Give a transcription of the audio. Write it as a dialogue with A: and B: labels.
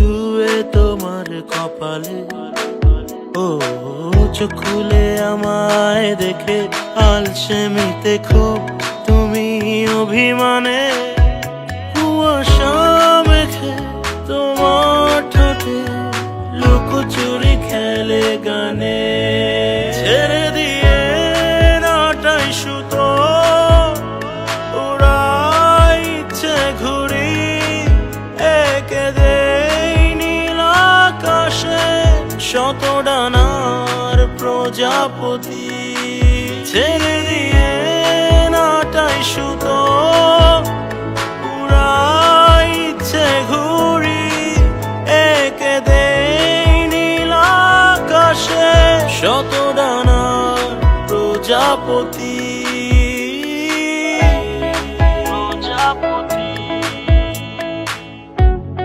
A: ছুঁয়ে তোমার কপালে। ও, চোখ খুলে আমায় দেখে আলসেমিতে খুব তুমি অভিমানে। কুয়াশা মেখে তোমার ঠোঁটে লুকোচুরি খেলে গানে। শত ডানার প্রজাপতি। ছেড়ে দিয়ে নাটাই সুতো উড়াই ইচ্ছে ঘুরি আকাশে। শত ডানার প্রজাপতি।